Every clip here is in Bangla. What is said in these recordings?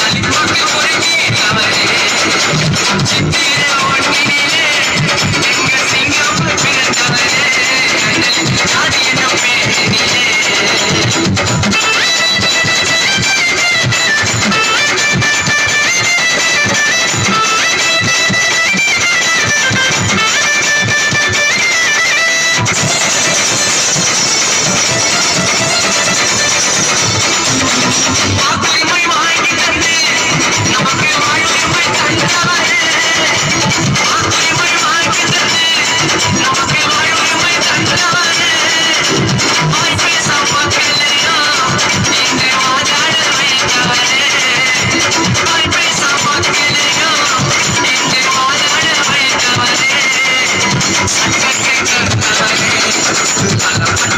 Kali a la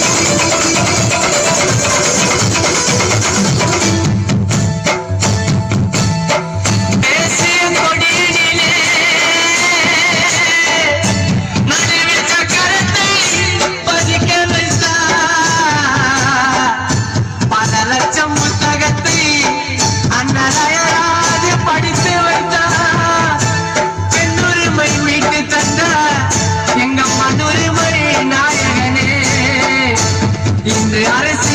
they are